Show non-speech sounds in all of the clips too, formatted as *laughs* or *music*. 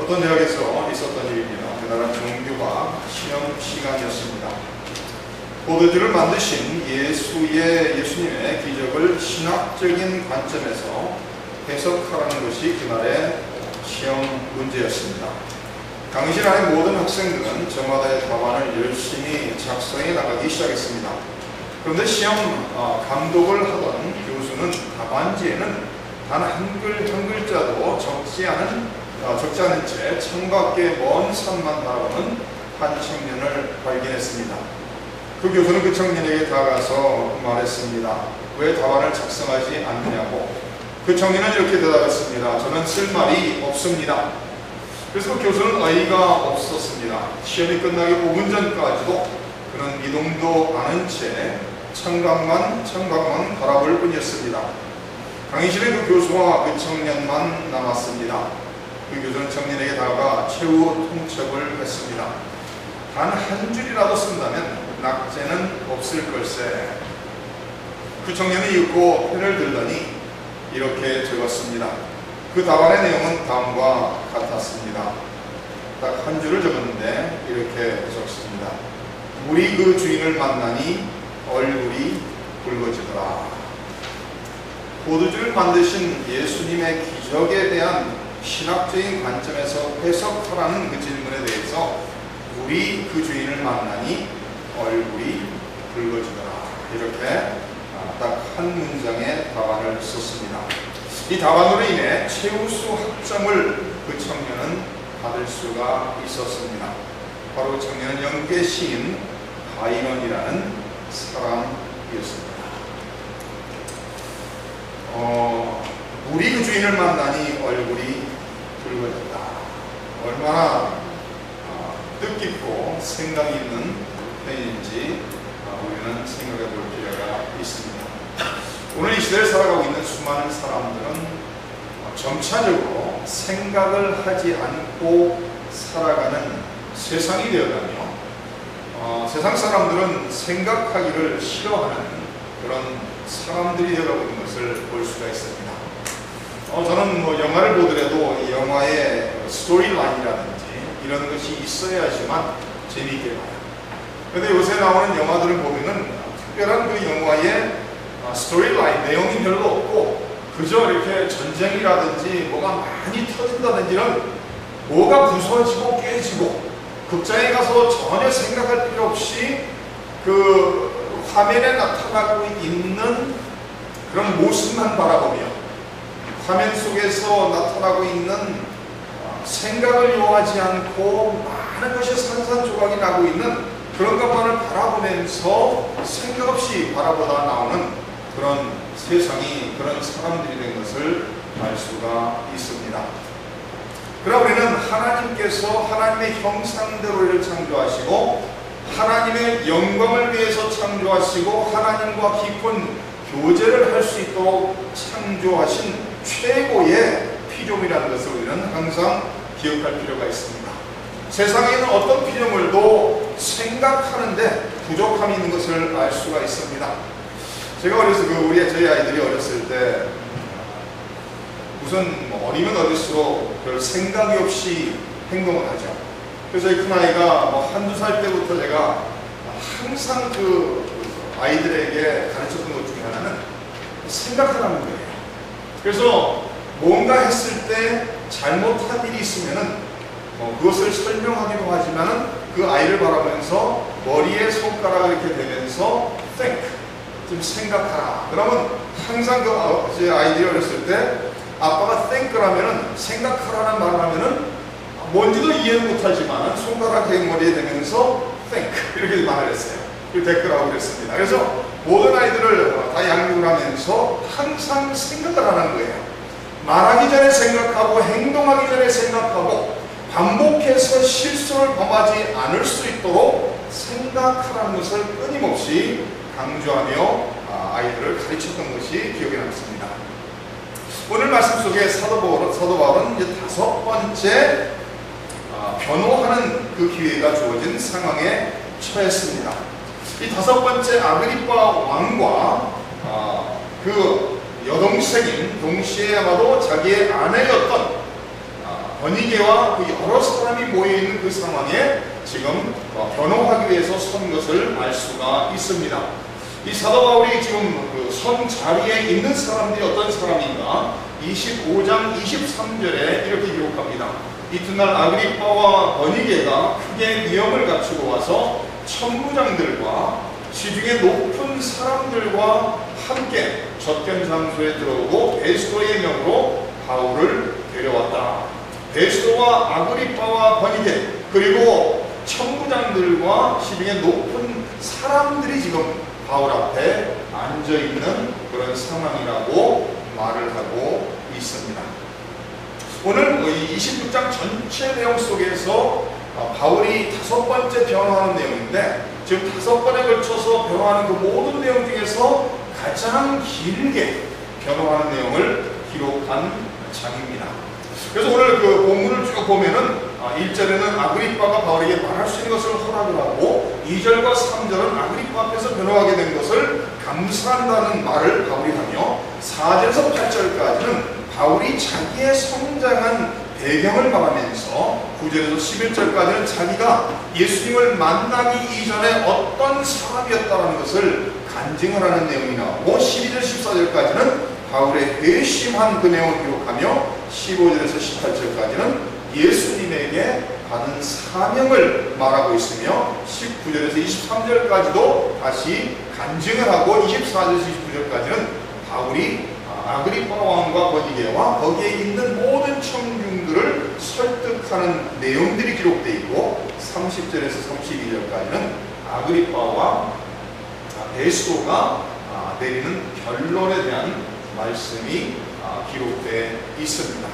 어떤 대학에서 있었던 일입니다. 그날은 정규가 시험 시간이었습니다. 보드들을 만드신 예수의 예수님의 기적을 신학적인 관점에서 해석하라는 것이 그날의 시험 문제였습니다. 강의실 안의 모든 학생들은 저마다의 답안을 열심히 작성해 나가기 시작했습니다. 그런데 시험 어, 감독을 하던 교수는 답안지에는 단 한 글자도 적지 않은 어, 적지 않은 채 창밖에 먼 산만 바라보는 한 청년을 발견했습니다. 그 교수는 그 청년에게 다가가서 말했습니다. 왜 답안을 작성하지 않느냐고. 그 청년은 이렇게 대답했습니다. 저는 쓸 말이 없습니다. 그래서 그 교수는 어이가 없었습니다. 시험이 끝나기 5분 전까지도 그는 미동도 않은 채 청각만 청각만 바라볼 뿐이었습니다. 강의실에 그 교수와 그 청년만 남았습니다. 그 교수는 청년에게 다가가 최후 통첩을 했습니다. 단 한 줄이라도 쓴다면 낙제는 없을 걸세. 그 청년이 읽고 펜을 들더니 이렇게 적었습니다. 그 답안의 내용은 다음과 같았습니다. 딱 한 줄을 적었는데 이렇게 적습니다. 우리 그 주인을 만나니 얼굴이 붉어지더라. 보드주를 만드신 예수님의 기적에 대한 신학적인 관점에서 해석하라는 그 질문에 대해서 우리 그 주인을 만나니 얼굴이 붉어지더라. 이렇게 딱 한 문장의 답안을 썼습니다. 이 답안으로 인해 최우수 학점을 그 청년은 받을 수가 있었습니다. 바로 그 청년은 영계 시인 바이런이라는 사람이었습니다. 어, 우리 그 주인을 만나니 얼굴이 붉어졌다. 얼마나 어, 뜻깊고 생각이 있는 표현인지 어, 우리는 생각해 볼 필요가 있습니다. 오늘 이 시대를 살아가고 있는 수많은 사람들은 어, 점차적으로 생각을 하지 않고 살아가는 세상이 되어가며 어, 세상 사람들은 생각하기를 싫어하는 그런 사람들이 되어가고 있는 것을 볼 수가 있습니다. 어, 저는 뭐 영화를 보더라도 이 영화의 스토리라인이라든지 이런 것이 있어야지만 재미있게 봐요. 근데 요새 나오는 영화들을 보면은 특별한 그 영화의 아, 스토리라인 내용이 별로 없고 그저 이렇게 전쟁이라든지 뭐가 많이 터진다든지 이런 뭐가 부서지고 깨지고 극장에 가서 전혀 생각할 필요 없이 그 화면에 나타나고 있는 그런 모습만 바라보며 화면 속에서 나타나고 있는 어, 생각을 요하지 않고 많은 것이 산산조각이 나고 있는 그런 것만을 바라보면서 생각 없이 바라보다 나오는 그런 세상이 그런 사람들이 된 것을 알 수가 있습니다. 그러나 우리는 하나님께서 하나님의 형상대로 이를 창조하시고 하나님의 영광을 위해서 창조하시고 하나님과 깊은 교제를 할 수 있도록 창조하신 최고의 피조물이라는 것을 우리는 항상 기억할 필요가 있습니다. 세상에 있는 어떤 피조물도 생각하는데 부족함이 있는 것을 알 수가 있습니다. 제가 어렸을 그 우리 저희 아이들이 어렸을 때 우선 뭐 어리면 어릴수록 별 생각이 없이 행동을 하죠. 그래서 이 큰아이가 뭐 한두 살 때부터 제가 항상 그 아이들에게 가르쳤던 것 중에 하나는 생각하라는 거예요. 그래서 뭔가 했을 때 잘못한 일이 있으면은 어, 그것을 설명하기도 하지만은 그 아이를 바라보면서 머리에 손가락을 이렇게 대면서 think, 좀 생각하라. 그러면 항상 그 아- 제 아이들이 어렸을 때 아빠가 think라면은 생각하라는 말을 하면은 뭔지도 이해는 못하지만 손가락 대머리에 대면서 think *laughs* 이렇게 말을 했어요. 그 댓글하고 그랬습니다. 그래서 모든 아이들을 다 양육을 하면서 항상 생각을 하는 거예요. 말하기 전에 생각하고 행동하기 전에 생각하고 반복해서 실수를 범하지 않을 수 있도록 생각하라는 것을 끊임없이 강조하며 아, 아이들을 가르쳤던 것이 기억에 남습니다. 오늘 말씀 속에 사도 바울은, 사도 이제 다섯 번째 아, 변호하는 그 기회가 주어진 상황에 처했습니다. 이 다섯 번째 아그리파 왕과 아, 그 여동생인 동시에 아마도 자기의 아내였던 아, 버니게와 그 여러 사람이 모여있는 그 상황에 지금 어, 변호하기 위해서 선 것을 알 수가 있습니다. 이 사도 바울이 지금 그 선 자리에 있는 사람들이 어떤 사람인가? 25장 23절에 이렇게 기록합니다. 이튿날 아그리파와 버니게가 크게 위험을 갖추고 와서 천부장들과 시중에 높은 사람들과 함께 접견 장소에 들어오고 베스도의 명으로 바울을 데려왔다. 베스도와 아그리파와 버니게 그리고 천부장들과 시중에 높은 사람들이 지금 바울 앞에 앉아 있는 그런 상황이라고 말을 하고 있습니다. 오늘 이 29장 전체 내용 속에서 어, 바울이 다섯 번째 변호하는 내용인데 지금 다섯 번에 걸쳐서 변호하는 그 모든 내용 중에서 가장 길게 변호하는 내용을 기록한 장입니다. 그래서 오늘 그 본문을 쭉 보면은 1절에는 아그리빠가 바울에게 말할 수 있는 것을 허락을 하고 2절과 3절은 아그리빠 앞에서 변호하게 된 것을 감사한다는 말을 바울이 하며 4절에서 8절까지는 바울이 자기의 성장한 배경을 말하면서 9절에서 11절까지는 자기가 예수님을 만나기 이전에 어떤 사람이었다는 것을 간증을 하는 내용이 나오고 12절 14절까지는 바울의 회심한 그 내용을 기록하며 15절에서 18절까지는 예수님에게 받은 사명을 말하고 있으며 19절에서 23절까지도 다시 간증을 하고 24절에서 29절까지는 바울이 아그리파 왕과 버니게와 거기에 있는 모든 청 중들을 설득하는 내용들이 기록되어 있고 30절에서 32절까지는 아그리파와 베스도가 내리는 결론에 대한 말씀이 기록되어 있습니다.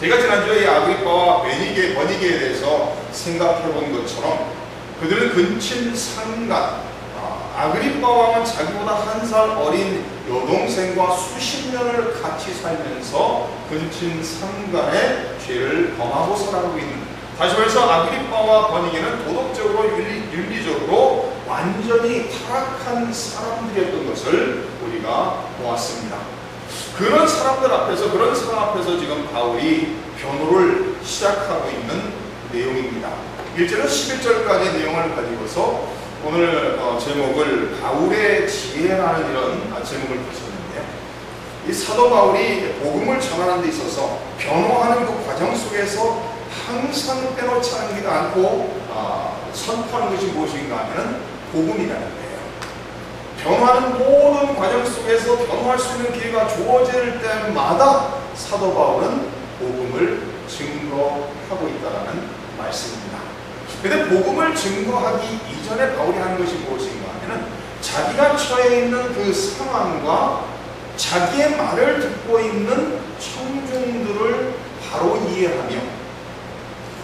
제가 지난주에 아그리파와 베니게, 버니게에 대해서 생각해 본 것처럼 그들은 근친 상간, 아그리파 왕은 자기보다 한 살 어린 여동생과 수십 년을 같이 살면서 근친 상간의 죄를 범하고 살아가고 있는 다시 말해서 아그리파와 버니게는 도덕적으로 윤리, 적으로 완전히 타락한 사람들이었던 것을 우리가 보았습니다. 그런 사람들 앞에서 그런 사람 앞에서 지금 바울이 변호를 시작하고 있는 내용입니다. 1절은 11절까지의 내용을 가지고서 오늘 어, 제목을 바울의 지혜라는 이런 제목을 붙였는데 이 사도 바울이 복음을 전하는 데 있어서 변호하는 그 과정 속에서 항상 빼놓지 않기도 않고 어, 선포하는 것이 무엇인가 하면 복음이라는 거예요. 변화하는 모든 과정 속에서 변화할 수 있는 기회가 주어질 때마다 사도 바울은 복음을 증거하고 있다는 말씀입니다. 근데 복음을 증거하기 이전에 바울이 하는 것이 무엇인가 하면 자기가 처해 있는 그 상황과 자기의 말을 듣고 있는 청중들을 바로 이해하며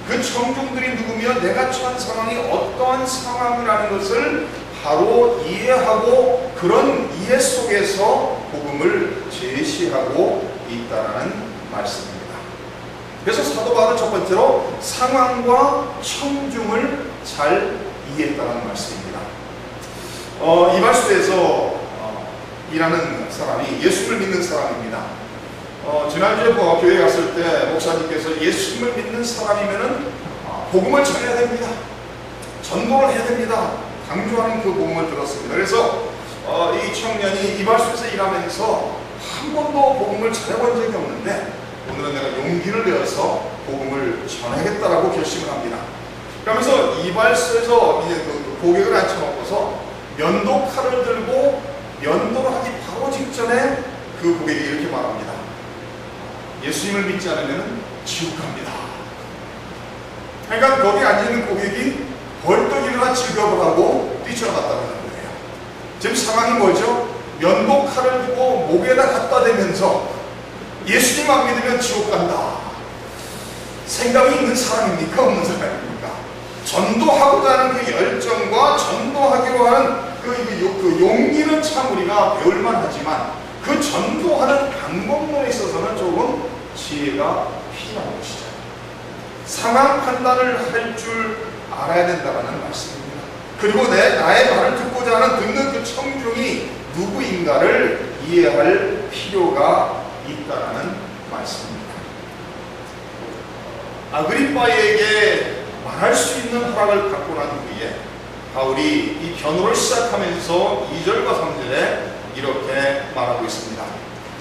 그 청중들이 누구며 내가 처한 상황이 어떠한 상황이라는 것을 바로 이해하고 그런 이해 속에서 복음을 제시하고 있다는 말씀입니다. 그래서 사도 바울은 첫 번째로 상황과 청중을 잘 이해했다는 말씀입니다. 어, 이발소에서 어, 일하는 사람이 예수를 믿는 사람입니다. 어, 지난주에 뭐 교회 갔을 때 목사님께서 예수님을 믿는 사람이면은 어, 복음을 전해야 됩니다. 전도를 해야 됩니다. 강조하는 그 복음을 들었습니다. 그래서 어, 이 청년이 이발소에서 일하면서 한 번도 복음을 전해본 적이 없는데 오늘은 내가 용기를 내어서 복음을 전하겠다라고 결심을 합니다. 그러면서 이발소에서 이제 그 고객을 앉혀놓고서 면도 칼을 들고 면도를 하기 바로 직전에 그 고객이 이렇게 말합니다. 예수님을 믿지 않으면 지옥 갑니다. 그러니까 거기 앉아있는 고객이 벌떡 일어나 직업을 하고 뛰쳐나갔다는 거예요. 지금 상황이 뭐죠? 면도 칼을 두고 목에다 갖다 대면서 예수님 안 믿으면 지옥 간다. 생각이 있는 사람입니까? 없는 사람입니까? 전도하고자 하는 그 열정과 전도하기로 하는 그, 그, 그 용기는 참 우리가 배울만 하지만 그 전도하는 방법론에 있어서는 조금 지혜가 필요한 것이죠. 상황 판단을 할 줄 알아야 된다는 말씀입니다. 그리고 내, 나의 말을 듣고자 하는 듣는 그 청중이 누구인가를 이해할 필요가 있다는 말씀입니다. 아그리빠에게 말할 수 있는 허락을 받고 난 후에 바울이 이 변호를 시작하면서 2절과 3절에 이렇게 말하고 있습니다.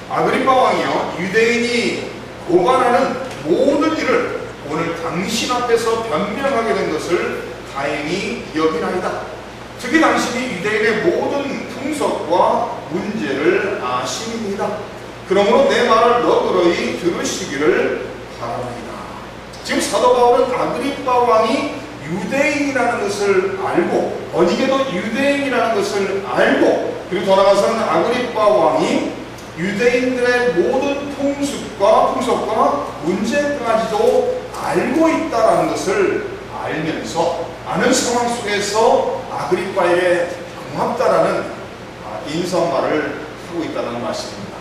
아그리빠 왕이여 유대인이 고발하는 모든 일을 오늘 당신 앞에서 변명하게 된 것을 다행히 여기나이다. 특히 당신이 유대인의 모든 풍속과 문제를 아심입니다. 그러므로 내 말을 너그러이 들으시기를 바랍니다. 지금 사도 바울은 아그리빠 왕이 유대인이라는 것을 알고 어디게도 유대인이라는 것을 알고 그리고 돌아가서는 아그리빠 왕이 유대인들의 모든 풍습과 풍속과 문제까지도 알고 있다라는 것을 알면서 아는 상황 속에서 아그리빠에게 고맙다라는 아, 인사말을 하고 있다는 말씀입니다.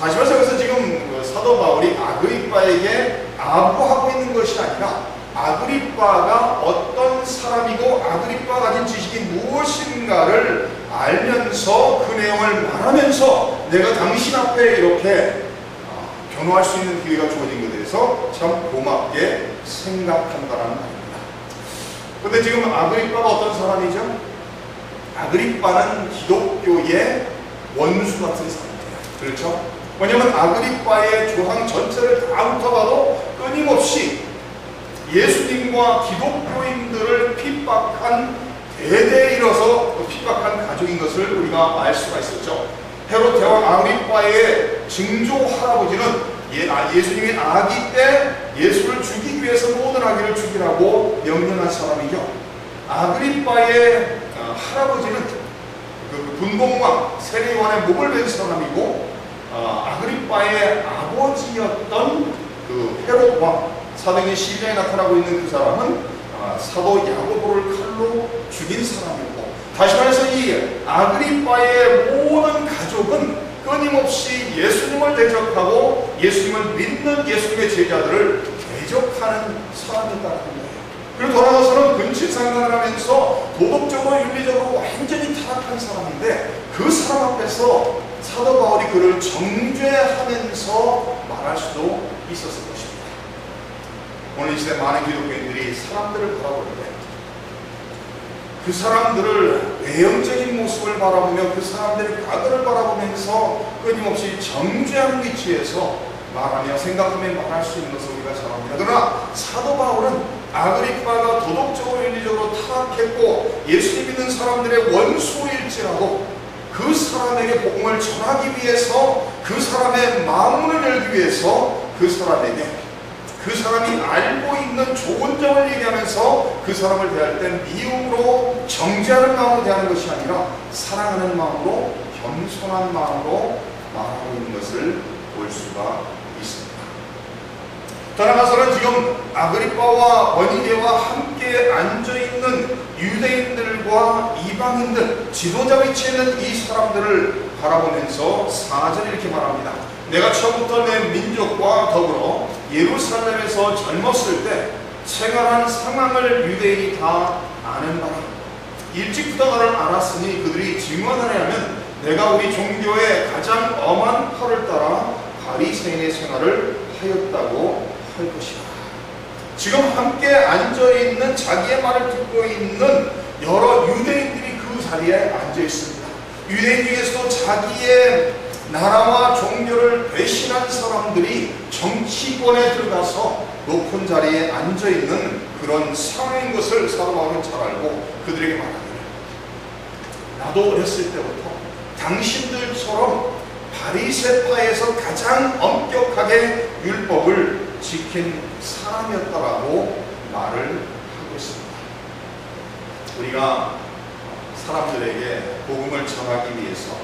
다시 말해서 지금 그 사도 바울이 아그리빠에게 아부하고 있는 것이 아니라 아그리빠가 어떤 사람이고 아그리빠 가진 지식이 무엇인가를 알면서 그 내용을 말하면서 내가 당신 앞에 이렇게 아, 변호할 수 있는 기회가 주어진 것에 대해서 참 고맙게 생각한다는 말입니다. 근데 지금 아그리빠가 어떤 사람이죠? 아그리빠는 기독교의 원수 같은 사람이에요. 그렇죠? 왜냐하면 아그리빠의 조항 전체를 다 훑어봐도 끊임없이 예수님과 기독교인들을 핍박한 대대에 이뤄서 핍박한 가족인 것을 우리가 알 수가 있었죠. 헤롯 대왕 아그리빠의 증조 할아버지는 예, 아, 예수님이 아기 때 예수를 죽이기 위해서 모든 아기를 죽이라고 명령한 사람이죠. 아그리빠의 어, 할아버지는 그 분봉왕 세례요한의 목을 벤 사람이고 어, 아그리빠의 아버지였던 그 헤롯 왕 사도행전 12장에 나타나고 있는 그 사람은 어, 사도 야고보를 칼로 죽인 사람이고 다시 말해서 이 아그리빠의 모든 가족은 끊임없이 예수님을 대적하고 예수님을 믿는 예수님의 제자들을 대적하는 거예요. 그리고 돌아가서는 근친상간을 하면서 도덕적으로 윤리적으로 완전히 타락한 사람인데 그 사람 앞에서 사도 바울이 그를 정죄하면서 말할 수도 있었을 것입니다. 오늘 이 시대 많은 기독교인들이 사람들을 때그 사람들을 외형적인 모습을 바라보며 그 사람들의 과거를 바라보면서 끊임없이 정죄하는 위치에서 말하며 생각하며 말할 수 있는 것을 우리가 잘 압니다. 그러나 사도 바울은 아그리빠가 도덕적으로 윤리적으로 타락했고 예수님 믿는 사람들의 원수일지라도 그 사람에게 복음을 전하기 위해서 그 사람의 마음을 열기 위해서 그 사람에게 그 사람이 알고 있는 좋은 점을 얘기하면서 그 사람을 대할 땐 미움으로 정죄하는 마음으로 대하는 것이 아니라 사랑하는 마음으로 겸손한 마음으로 말하고 있는 것을 볼 수가 있습니다. 따라가서는 지금 아그리빠와 원희계와 함께 앉아있는 유대인들과 이방인들, 지도자 위치에 있는 이 사람들을 바라보면서 4절 이렇게 말합니다. 내가 처음부터 내 민족과 더불어 예루살렘에서 젊었을 때 생활한 상황을 유대인이 다 아는 바라. 일찍부터 나를 알았으니 그들이 증언하려면 내가 우리 종교의 가장 엄한 팔을 따라 바리새인의 생활을 하였다고 할 것이다. 지금 함께 앉아 있는 자기의 말을 듣고 있는 여러 유대인들이 그 자리에 앉아 있습니다. 유대인 중에서도 자기의 나라와 종교를 배신한 사람들이 정치권에 들어가서 높은 자리에 앉아 있는 그런 상황인 것을 사도 바울은 잘 알고 그들에게 말합니다. 나도 어렸을 때부터 당신들처럼 바리새파에서 가장 엄격하게 율법을 지킨 사람이었다라고 말을 하고 있습니다. 우리가 사람들에게 복음을 전하기 위해서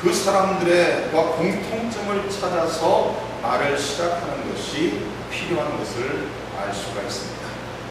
그 사람들과 공통점을 찾아서 말을 시작하는 것이 필요한 것을 알 수가 있습니다.